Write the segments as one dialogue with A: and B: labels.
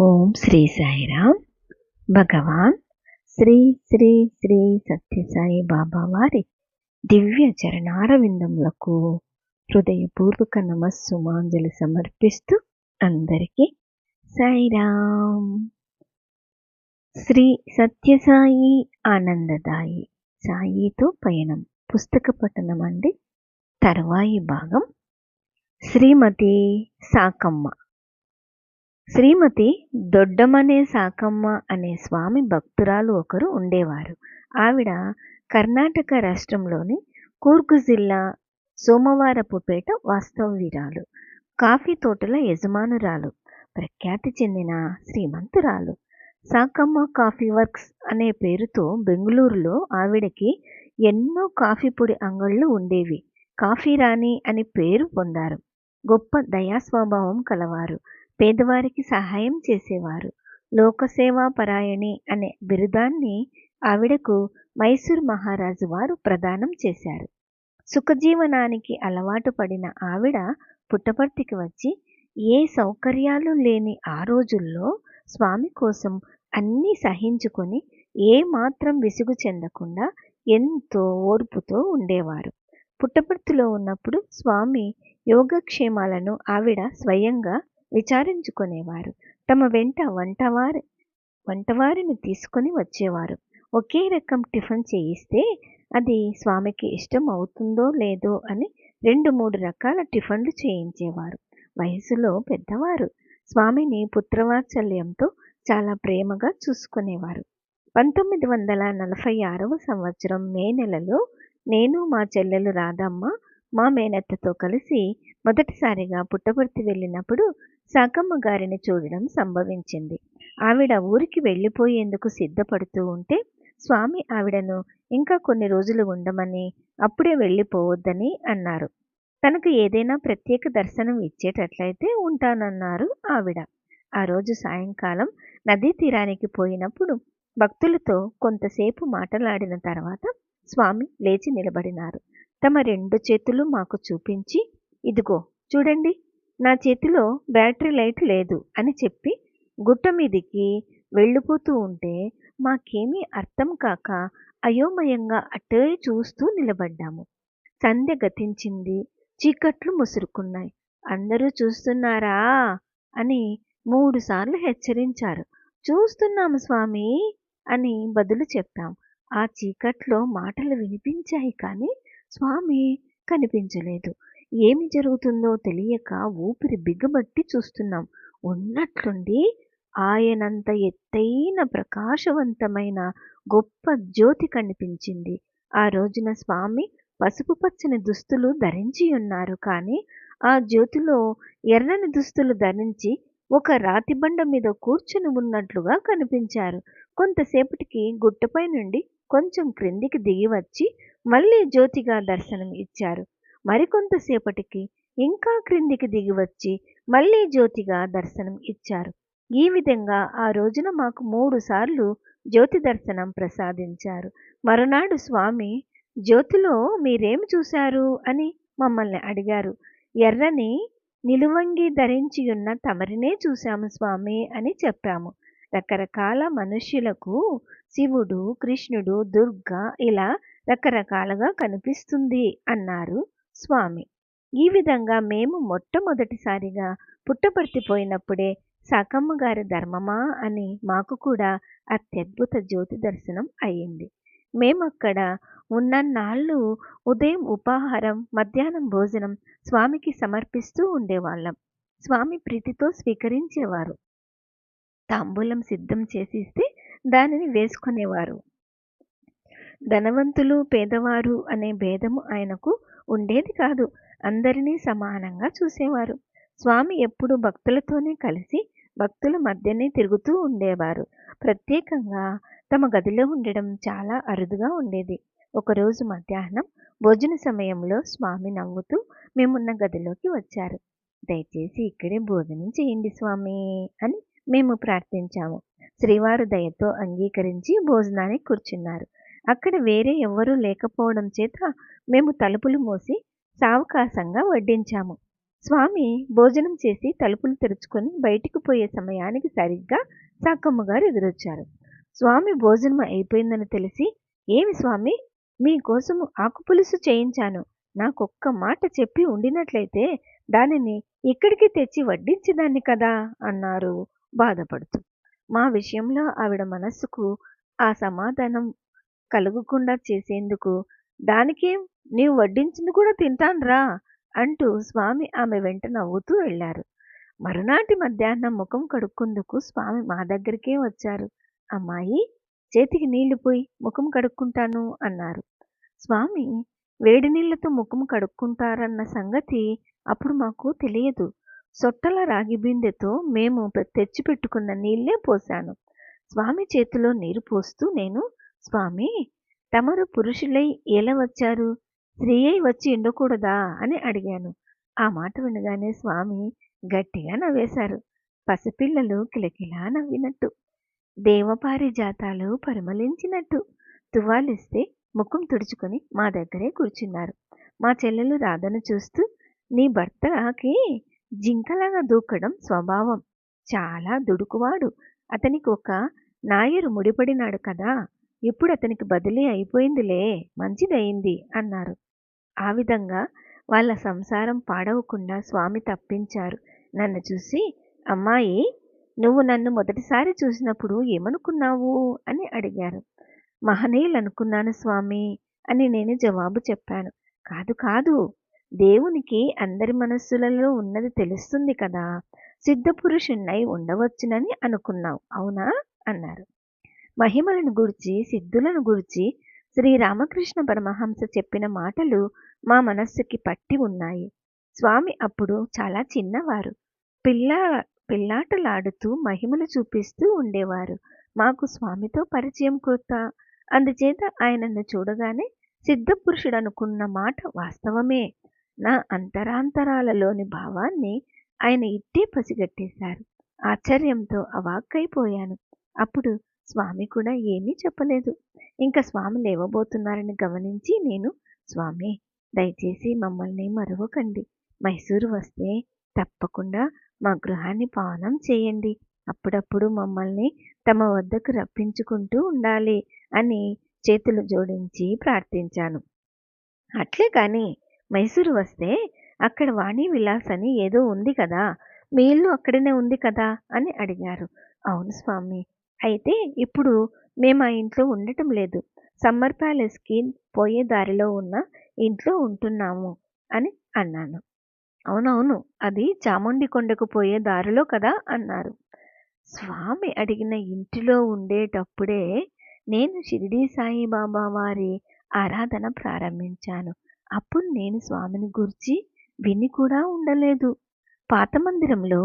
A: ఓం శ్రీ సాయిరామ్. భగవాన్ శ్రీ శ్రీ శ్రీ సత్యసాయి బాబా వారి దివ్య చరణారవిందములకు హృదయపూర్వక నమస్సుమాంజలి సమర్పిస్తూ అందరికీ సాయిరామ్. శ్రీ సత్యసాయి ఆనందదాయి సాయితో పయనం. పుస్తక పఠనం అండి తర్వాయి భాగం. శ్రీమతి సాకమ్మ. శ్రీమతి దొడ్డమనే సాకమ్మ అనే స్వామి భక్తురాలు ఒకరు ఉండేవారు. ఆవిడ కర్ణాటక రాష్ట్రంలోని కూర్గు జిల్లా సోమవారపుపేట వాస్తవ్యురాలు కాఫీ తోటల యజమానురాలు ప్రఖ్యాతి చెందిన శ్రీమంతురాలు. సాకమ్మ కాఫీ వర్క్స్ అనే పేరుతో బెంగళూరులో ఆవిడకి ఎన్నో కాఫీ పొడి అంగళ్ళు ఉండేవి. కాఫీ రాణి అని పేరు పొందారు. గొప్ప దయాస్వభావం కలవారు. పేదవారికి సహాయం చేసేవారు. లోకసేవా పరాయణి అనే బిరుదాన్ని ఆవిడకు మైసూర్ మహారాజు వారు ప్రదానం చేశారు. సుఖజీవనానికి అలవాటు పడిన ఆవిడ పుట్టపర్తికి వచ్చి ఏ సౌకర్యాలు లేని ఆ రోజుల్లో స్వామి కోసం అన్నీ సహించుకొని ఏ మాత్రం విసుగు చెందకుండా ఎంతో ఓర్పుతో ఉండేవారు. పుట్టపర్తిలో ఉన్నప్పుడు స్వామి యోగక్షేమాలను ఆవిడ స్వయంగా విచారించుకునేవారు. తమ వెంట వంటవారి వంటవారిని తీసుకొని వచ్చేవారు. ఒకే రకం టిఫిన్ చేయిస్తే అది స్వామికి ఇష్టం అవుతుందో లేదో అని రెండు మూడు రకాల టిఫిన్లు చేయించేవారు. వయసులో పెద్దవారు స్వామిని పుత్రవాత్సల్యంతో చాలా ప్రేమగా చూసుకునేవారు. పంతొమ్మిది వందల నలభై ఆరవ సంవత్సరం మే నెలలో నేను మా చెల్లెలు రాధమ్మ మా మేనత్తతో కలిసి మొదటిసారిగా పుట్టపర్తి వెళ్ళినప్పుడు సాకమ్మ గారిని చూడడం సంభవించింది. ఆవిడ ఊరికి వెళ్ళిపోయేందుకు సిద్ధపడుతూ ఉంటే స్వామి ఆవిడను ఇంకా కొన్ని రోజులు ఉండమని అప్పుడే వెళ్ళిపోవద్దని అన్నారు. తనకు ఏదైనా ప్రత్యేక దర్శనం ఇచ్చేటట్లయితే ఉంటానన్నారు ఆవిడ. ఆ రోజు సాయంకాలం నదీ తీరానికి పోయినప్పుడు భక్తులతో కొంతసేపు మాట్లాడిన తర్వాత స్వామి లేచి నిలబడినారు. తమ రెండు చేతులు మాకు చూపించి ఇదిగో చూడండి నా చేతిలో బ్యాటరీ లైట్ లేదు అని చెప్పి గుట్ట మీదికి వెళ్ళిపోతూ ఉంటే మాకేమీ అర్థం కాక అయోమయంగా అటే చూస్తూ నిలబడ్డాము. సంధ్య గతించింది చీకట్లు ముసురుకున్నాయి. అందరూ చూస్తున్నారా అని మూడుసార్లు హెచ్చరించారు. చూస్తున్నాము స్వామి అని బదులు చెప్పాం. ఆ చీకట్లో మాటలు వినిపించాయి కానీ స్వామి కనిపించలేదు. ఏమి జరుగుతుందో తెలియక ఊపిరి బిగబట్టి చూస్తున్నాం. ఉన్నట్లుండి ఆయనంత ఎత్తైన ప్రకాశవంతమైన గొప్ప జ్యోతి కనిపించింది. ఆ రోజున స్వామి పసుపు పచ్చని దుస్తులు ధరించి ఉన్నారు కానీ ఆ జ్యోతిలో ఎర్రని దుస్తులు ధరించి ఒక రాతిబండ మీద కూర్చుని ఉన్నట్లుగా కనిపించారు. కొంతసేపటికి గుట్టపై నుండి కొంచెం క్రిందికి దిగి వచ్చి మళ్ళీ జ్యోతిగా దర్శనం ఇచ్చారు మరికొంతసేపటికి ఇంకా క్రిందికి దిగి వచ్చి మళ్ళీ జ్యోతిగా దర్శనం ఇచ్చారు. ఈ విధంగా ఆ రోజున మాకు మూడు సార్లు జ్యోతి దర్శనం ప్రసాదించారు. మరునాడు స్వామి జ్యోతిలో మీరేమి చూశారు? అని మమ్మల్ని అడిగారు. ఎర్రని నిలువంగి ధరించి ఉన్న తమరినే చూశాము స్వామి అని చెప్పాము. రకరకాల మనుష్యులకు శివుడు కృష్ణుడు దుర్గా ఇలా రకరకాలుగా కనిపిస్తుంది అన్నారు. స్వామి ఈ విధంగా మేము మొట్టమొదటిసారిగా పుట్టపర్తిపోయినప్పుడే సాకమ్మ గారి ధర్మమా అని మాకు కూడా అత్యద్భుత జ్యోతి దర్శనం అయ్యింది. మేమక్కడ ఉన్నన్నాళ్ళు ఉదయం ఉపాహారం మధ్యాహ్నం భోజనం స్వామికి సమర్పిస్తూ ఉండేవాళ్ళం. స్వామి ప్రీతితో స్వీకరించేవారు. తాంబూలం సిద్ధం చేసి ఇస్తే దానిని వేసుకునేవారు. ధనవంతులు పేదవారు అనే భేదము ఆయనకు ఉండేది కాదు. అందరినీ సమానంగా చూసేవారు. స్వామి ఎప్పుడు భక్తులతోనే కలిసి భక్తుల మధ్యనే తిరుగుతూ ఉండేవారు. ప్రత్యేకంగా తమ గదిలో ఉండడం చాలా అరుదుగా ఉండేది. ఒకరోజు మధ్యాహ్నం భోజన సమయంలో స్వామి నవ్వుతూ మేమున్న గదిలోకి వచ్చారు. దయచేసి ఇక్కడే భోజనం చేయండి స్వామి అని మేము ప్రార్థించాము. శ్రీవారు దయతో అంగీకరించి భోజనానికి కూర్చున్నారు. అక్కడ వేరే ఎవ్వరూ లేకపోవడం చేత మేము తలుపులు మోసి సావకాశంగా వడ్డించాము. స్వామి భోజనం చేసి తలుపులు తెరుచుకొని బయటికి పోయే సమయానికి సరిగ్గా సాకమ్మ గారు ఎదురొచ్చారు. స్వామి భోజనం అయిపోయిందని తెలిసి ఏమి స్వామి? మీకోసము ఆకుపులుసు చేయించాను. నాకొక్క మాట చెప్పి ఉండినట్లయితే దానిని ఇక్కడికి తెచ్చి వడ్డించేదాన్ని కదా అన్నారు బాధపడుతూ. మా విషయంలో ఆవిడ మనస్సుకు ఆ సమాధానం కలుగకుండా చేసేందుకు. దానికేం నీవు వడ్డించింది కూడా తింటాన్రా అంటూ స్వామి ఆమె వెంట నవ్వుతూ వెళ్ళారు. మరునాటి మధ్యాహ్నం ముఖం కడుక్కుందుకు స్వామి మా దగ్గరికే వచ్చారు. అమ్మాయి చేతికి నీళ్ళు పోయి ముఖం కడుక్కుంటాను అన్నారు. స్వామి వేడి నీళ్ళతో ముఖం కడుక్కుంటారన్న సంగతి అప్పుడు మాకు తెలియదు. సొట్టల రాగి బిందెతో మేము తెచ్చిపెట్టుకున్న నీళ్ళే పోశాను స్వామి చేతిలో నీరు పోస్తూ నేను స్వామి తమరు పురుషులై ఎలా వచ్చారు? స్త్రీ అయి వచ్చి ఉండకూడదా? అని అడిగాను. ఆ మాట వినగానే స్వామి గట్టిగా నవ్వేశారు. పసిపిల్లలు కిలకిలా నవ్వినట్టు. దేవపారి జాతాలు పరిమళించినట్టు. తువాలిస్తే ముఖం తుడుచుకొని మా దగ్గరే కూర్చున్నారు. మా చెల్లెలు రాధను చూస్తూ నీ భర్తకి జింకలాగా దూకడం స్వభావం. చాలా దుడుకువాడు. అతనికి ఒక నాయరు ముడిపడినాడు కదా? ఇప్పుడు అతనికి బదిలీ అయిపోయిందిలే మంచిదయింది అన్నారు. ఆ విధంగా వాళ్ళ సంసారం పాడవకుండా స్వామి తప్పించారు. నన్ను చూసి అమ్మాయి నువ్వు నన్ను మొదటిసారి చూసినప్పుడు ఏమనుకున్నావు? అని అడిగారు. మహనీయులు అనుకున్నాను స్వామి అని నేను జవాబు చెప్పాను. కాదు కాదు దేవునికి అందరి మనస్సులలో ఉన్నది తెలుస్తుంది కదా సిద్ధపురుషున్నై ఉండవచ్చునని అనుకున్నావు అవునా? అన్నారు. మహిమలను గురించి సిద్ధులను గురించి శ్రీరామకృష్ణ పరమహంస చెప్పిన మాటలు మా మనస్సుకి పట్టి ఉన్నాయి. స్వామి అప్పుడు చాలా చిన్నవారు. పిల్ల పిల్లాటలాడుతూ మహిమలు చూపిస్తూ ఉండేవారు. మాకు స్వామితో పరిచయం కొత్త అందుచేత ఆయనను చూడగానే సిద్ధపురుషుడు అనుకున్న మాట వాస్తవమే. నా అంతరాంతరాలలోని భావాన్ని ఆయన ఇట్టే పసిగట్టేశారు. ఆశ్చర్యంతో అవాక్కైపోయాను. అప్పుడు స్వామి కూడా ఏమీ చెప్పలేదు. ఇంకా స్వామి లేవబోతున్నారని గమనించి నేను స్వామి దయచేసి మమ్మల్ని మరవకండి. మైసూరు వస్తే తప్పకుండా మా గృహాన్ని పావనం చేయండి. అప్పుడప్పుడు మమ్మల్ని తమ వద్దకు రప్పించుకుంటూ ఉండాలి అని చేతులు జోడించి ప్రార్థించాను. అట్లే కానీ మైసూరు వస్తే అక్కడ వాణి విలాస్ అని ఏదో ఉంది కదా. మీ ఇల్లు అక్కడనే ఉంది కదా అని అడిగారు. అవును స్వామి అయితే ఇప్పుడు మేము ఆ ఇంట్లో ఉండటం లేదు. సమ్మర్ ప్యాలెస్కి పోయే దారిలో ఉన్న ఇంట్లో ఉంటున్నాము అని అన్నాను. అవునవును అది చాముండి కొండకు పోయే దారిలో కదా అన్నారు. స్వామి అడిగిన ఇంటిలో ఉండేటప్పుడే నేను షిరిడి సాయిబాబా వారి ఆరాధన ప్రారంభించాను. అప్పుడు నేను స్వామిని గురించి విని కూడా ఉండలేదు. పాత మందిరంలో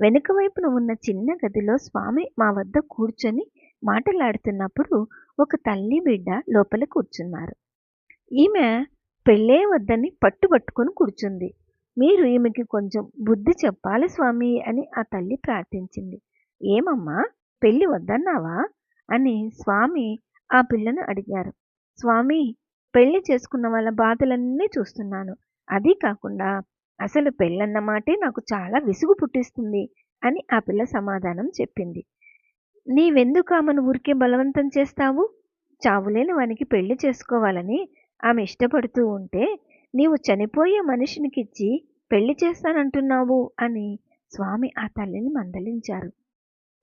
A: వెనుక వైపున ఉన్న చిన్న గదిలో స్వామి మా వద్ద కూర్చొని మాట్లాడుతున్నప్పుడు ఒక తల్లి బిడ్డ లోపల కూర్చున్నారు. ఈమె పెళ్ళే వద్దని పట్టుబట్టుకొని కూర్చుంది. మీరు ఈమెకి కొంచెం బుద్ధి చెప్పాలి స్వామి అని ఆ తల్లి ప్రార్థించింది. ఏమమ్మా పెళ్ళి వద్దన్నావా? అని స్వామి ఆ పిల్లను అడిగారు. స్వామి పెళ్ళి చేసుకున్న వాళ్ళ బాధలన్నీ చూస్తున్నాను. అది కాకుండా అసలు పెళ్ళన్న మాటే నాకు చాలా విసుగు పుట్టిస్తుంది అని ఆ పిల్ల సమాధానం చెప్పింది. నీవెందుకు ఆమెను ఊరికే బలవంతం చేస్తావు? చావులేని వానికి పెళ్ళి చేసుకోవాలని ఆమె ఇష్టపడుతూ ఉంటే నీవు చనిపోయే మనిషినికిచ్చి పెళ్ళి చేస్తానంటున్నావు అని స్వామి ఆ తల్లిని మందలించారు.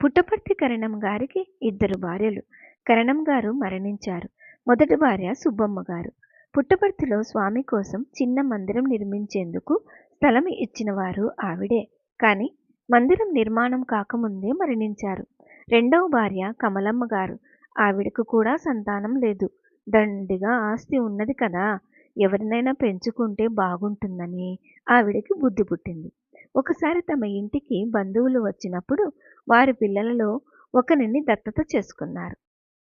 A: పుట్టపర్తి కరణం గారికి ఇద్దరు భార్యలు. కరణం గారు మరణించారు. మొదటి భార్య సుబ్బమ్మ గారు. పుట్టపర్తిలో స్వామి కోసం చిన్న మందిరం నిర్మించేందుకు స్థలం ఇచ్చినవారు ఆవిడే. కానీ మందిరం నిర్మాణం కాకముందే మరణించారు. రెండవ భార్య కమలమ్మ గారు. ఆవిడకు కూడా సంతానం లేదు. దండిగా ఆస్తి ఉన్నది కదా. ఎవరినైనా పెంచుకుంటే బాగుంటుందని ఆవిడకి బుద్ధి పుట్టింది. ఒకసారి తమ ఇంటికి బంధువులు వచ్చినప్పుడు వారి పిల్లలలో ఒకరిని దత్తత చేసుకున్నారు.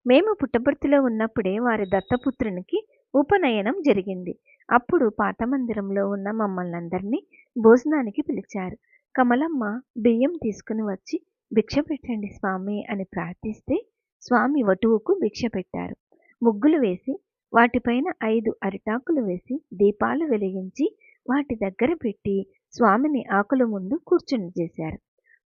A: మేము పుట్టపర్తిలో ఉన్నప్పుడే వారి దత్తపుత్రునికి ఉపనయనం జరిగింది. అప్పుడు పాత మందిరంలో ఉన్న మమ్మల్ని అందరినీ భోజనానికి పిలిచారు. కమలమ్మ బియ్యం తీసుకుని వచ్చి భిక్ష పెట్టండి స్వామి అని ప్రార్థిస్తే స్వామి వటువుకు భిక్ష పెట్టారు. ముగ్గులు వేసి వాటిపైన ఐదు అరిటాకులు వేసి దీపాలు వెలిగించి వాటి దగ్గర పెట్టి స్వామిని ఆకుల ముందు కూర్చుని చేశారు.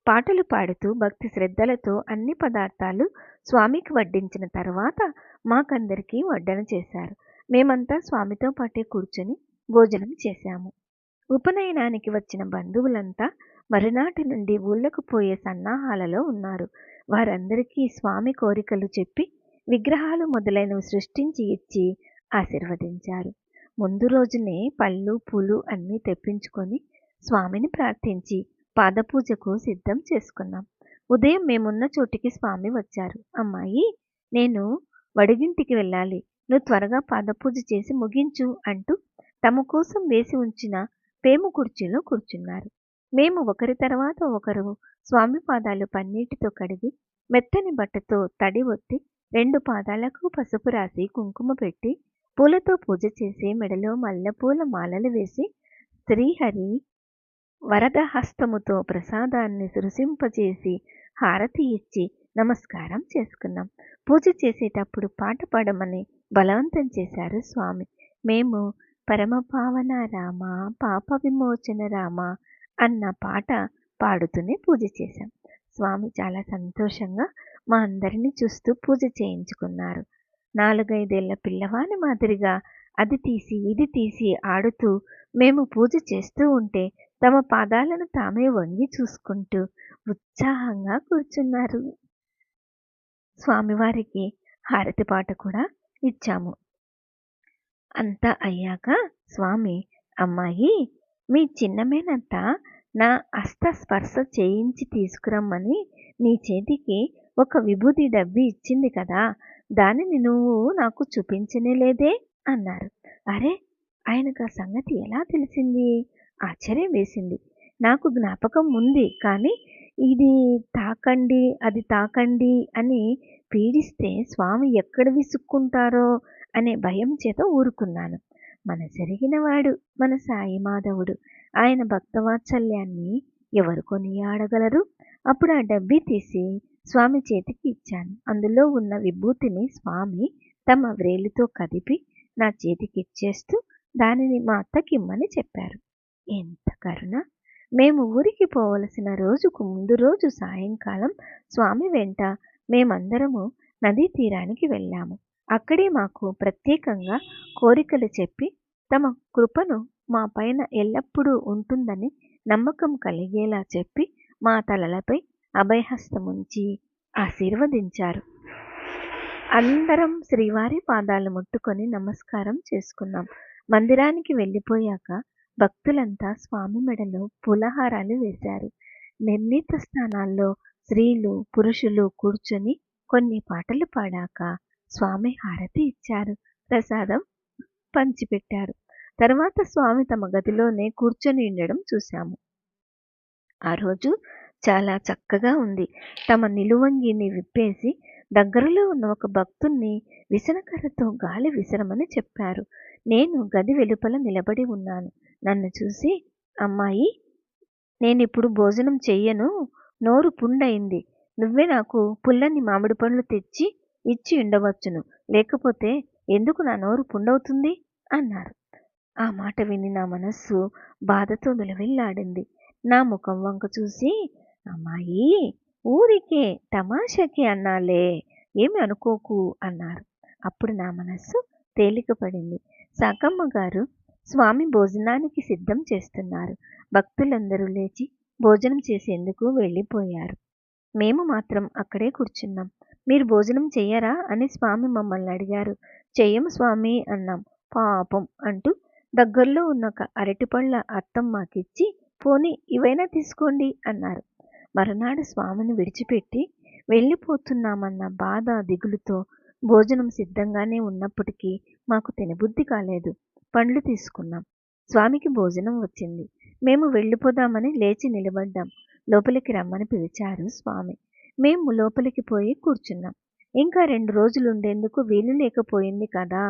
A: పాటలు పాడుతూ భక్తి శ్రద్ధలతో అన్ని పదార్థాలు స్వామికి వడ్డించిన తర్వాత మాకందరికీ వడ్డన చేశారు. మేమంతా స్వామితో పాటే కూర్చొని భోజనం చేశాము. ఉపనయనానికి వచ్చిన బంధువులంతా మరునాటి నుండి ఊళ్ళకు పోయే సన్నాహాలలో ఉన్నారు. వారందరికీ స్వామి కోరికలు చెప్పి విగ్రహాలు మొదలైనవి సృష్టించి ఇచ్చి ఆశీర్వదించారు. ముందు రోజునే పళ్ళు పూలు అన్నీ తెప్పించుకొని స్వామిని ప్రార్థించి పాదపూజకు సిద్ధం చేసుకున్నాం. ఉదయం మేమున్న చోటికి స్వామి వచ్చారు. అమ్మాయి నేను వడిగింటికి వెళ్ళాలి. నువ్వు త్వరగా పాదపూజ చేసి ముగించు అంటూ తమ కోసం వేసి ఉంచిన పేము కుర్చీలో కూర్చున్నారు. మేము ఒకరి తర్వాత ఒకరు స్వామి పాదాలు పన్నీటితో కడిగి మెత్తని బట్టతో తడి ఒత్తి రెండు పాదాలకు పసుపు రాసి కుంకుమ పెట్టి పూలతో పూజ చేసి మెడలో మల్లెపూల మాలలు వేసి శ్రీహరి వరద హస్తముతో ప్రసాదాన్ని సృశింపజేసి హారతి ఇచ్చి నమస్కారం చేసుకున్నాం. పూజ చేసేటప్పుడు పాట పాడమని బలవంతం చేశారు స్వామి. మేము పరమపావన రామ పాప విమోచన రామ అన్న పాట పాడుతూనే పూజ చేశాం. స్వామి చాలా సంతోషంగా మా అందరినీ చూస్తూ పూజ చేయించుకున్నారు. నాలుగైదేళ్ళ పిల్లవాని మాదిరిగా అది తీసి ఇది తీసి ఆడుతూ మేము పూజ చేస్తూ ఉంటే తమ పాదాలను తామే వంగి చూసుకుంటూ ఉత్సాహంగా కూర్చున్నారు. స్వామివారికి హారతి పాట కూడా ఇచ్చాము. అంతా అయ్యాక స్వామి అమ్మాయి మీ చిన్నమేనంత నా అస్త స్పర్శ చేయించి తీసుకురమ్మని నీ చేతికి ఒక విభూతి డబ్బి ఇచ్చింది కదా దానిని నువ్వు నాకు చూపించనే లేదే? అన్నారు. అరే ఆయనకు ఆ సంగతి ఎలా తెలిసింది? ఆశ్చర్యం వేసింది. నాకు జ్ఞాపకం ఉంది కానీ ఇది తాకండి అది తాకండి అని పీడిస్తే స్వామి ఎక్కడ విసుక్కుంటారో అనే భయం చేత ఊరుకున్నాను. మన జరిగినవాడు మన సాయి మాధవుడు. ఆయన భక్తవాత్సల్యాన్ని ఎవరు కొనియాడగలరు? అప్పుడు ఆ డబ్బి తీసి స్వామి చేతికి ఇచ్చాను. అందులో ఉన్న విభూతిని స్వామి తమ వ్రేలితో కదిపి నా చేతికి ఇచ్చేస్తూ దానిని మా అత్తకిమ్మని చెప్పారు. ఎంత కరుణ! మేము ఊరికి పోవలసిన రోజుకు ముందు రోజు సాయంకాలం స్వామి వెంట మేమందరము నదీ తీరానికి వెళ్ళాము. అక్కడే మాకు ప్రత్యేకంగా కోరికలు చెప్పి తమ కృపను మా పైన ఎల్లప్పుడూ ఉంటుందని నమ్మకం కలిగేలా చెప్పి మా తలలపై అభయహస్తముంచి ఆశీర్వదించారు. అందరం శ్రీవారి పాదాలు ముట్టుకొని నమస్కారం చేసుకున్నాం. మందిరానికి వెళ్ళిపోయాక భక్తులంతా స్వామి మెడలో పూలహారాలు వేశారు. నిర్ణీత స్థానాల్లో స్త్రీలు పురుషులు కూర్చొని కొన్ని పాటలు పాడాక స్వామి హారతి ఇచ్చారు. ప్రసాదం పంచిపెట్టారు. తర్వాత స్వామి తమ గదిలోనే కూర్చొని ఉండడం చూశాము. ఆ రోజు చాలా చక్కగా ఉంది. తమ నిలువంగిని విప్పేసి దగ్గరలో ఉన్న ఒక భక్తుణ్ణి విసనకర్రతో గాలి విసరమని చెప్పారు. నేను గది వెలుపల నిలబడి ఉన్నాను. నన్ను చూసి అమ్మాయి నేనిప్పుడు భోజనం చెయ్యను. నోరు పుండయింది. నువ్వే నాకు పుల్లని మామిడి పండ్లు తెచ్చి ఇచ్చి ఉండవచ్చును. లేకపోతే ఎందుకు నా నోరు పుండవుతుంది? అన్నారు. ఆ మాట విని నా మనస్సు బాధతో విలవిల్లాడింది. నా ముఖం వంక చూసి అమ్మాయి ఊరికే తమాషకి అన్నాలే. ఏమి అనుకోకు? అన్నారు. అప్పుడు నా మనస్సు తేలికపడింది. సాకమ్మ గారు స్వామి భోజనానికి సిద్ధం చేస్తున్నారు. భక్తులందరూ లేచి భోజనం చేసేందుకు వెళ్ళిపోయారు. మేము మాత్రం అక్కడే కూర్చున్నాం. మీరు భోజనం చెయ్యరా? అని స్వామి మమ్మల్ని అడిగారు. చెయ్యము స్వామి అన్నాం. పాపం అంటూ దగ్గరలో ఉన్న ఒక అరటిపళ్ళ అత్తం మాకిచ్చి పోనీ ఇవైనా తీసుకోండి అన్నారు. మరునాడు స్వామిని విడిచిపెట్టి వెళ్ళిపోతున్నామన్న బాధ దిగులుతో భోజనం సిద్ధంగానే ఉన్నప్పటికీ మాకు తినబుద్ధి కాలేదు. పండ్లు తీసుకున్నాం. స్వామికి భోజనం వచ్చింది. మేము వెళ్ళిపోదామని లేచి నిలబడ్డాం. లోపలికి రమ్మని పిలిచారు స్వామి. మేము లోపలికి పోయి కూర్చున్నాం. ఇంకా రెండు రోజులు ఉండేందుకు వీలు లేకపోయింది కదా.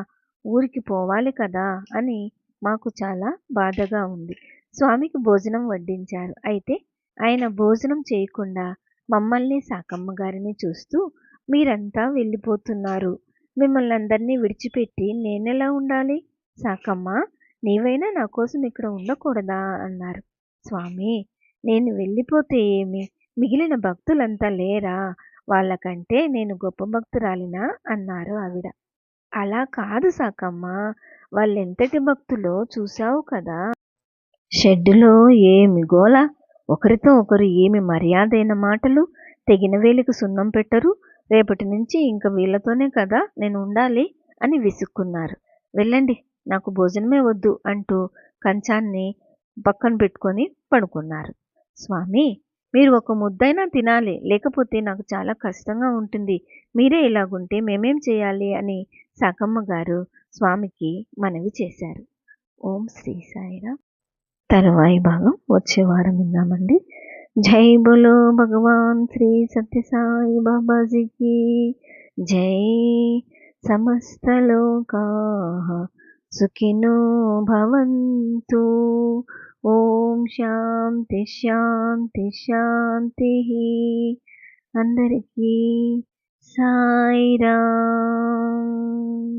A: ఊరికి పోవాలి కదా అని మాకు చాలా బాధగా ఉంది. స్వామికి భోజనం వడ్డించారు. అయితే ఆయన భోజనం చేయకుండా మమ్మల్ని సాకమ్మ గారిని చూస్తూ మీరంతా వెళ్ళిపోతున్నారు. మిమ్మల్ని అందరినీ విడిచిపెట్టి నేనెలా ఉండాలి? సాకమ్మ నీవైనా నా కోసం ఇక్కడ ఉండకూడదా? అన్నారు. స్వామి నేను వెళ్ళిపోతే ఏమి? మిగిలిన భక్తులంతా లేరా? వాళ్ళకంటే నేను గొప్ప భక్తురాలినా? అన్నారు ఆవిడ. అలా కాదు సాకమ్మ వాళ్ళెంతటి భక్తులో చూశావు కదా? షెడ్డులో ఏమి గోల? ఒకరితో ఒకరు ఏమి మర్యాదైన మాటలు? తెగిన వేలికి సున్నం పెట్టరు? రేపటి నుంచి ఇంక వీళ్ళతోనే కదా నేను ఉండాలి? అని విసుక్కున్నారు. వెళ్ళండి నాకు భోజనమే వద్దు అంటూ కంచాన్ని పక్కన పెట్టుకొని పడుకున్నారు. స్వామి మీరు ఒక ముద్దైనా తినాలి లేకపోతే నాకు చాలా కష్టంగా ఉంటుంది మీరే ఇలాగుంటే మేమేం చేయాలి అని సాకమ్మ గారు స్వామికి మనవి చేశారు. ఓం శ్రీ సాయిరా తరువాయి భాగం వచ్చే వారం విందామండి. జై బోలో భగవాన్ శ్రీ సత్యసాయి బాబాజీకి. జై సమస్తలోకా सुखिनो भवन्तु। ओम शांति शांति शांति अंदर की साई राम।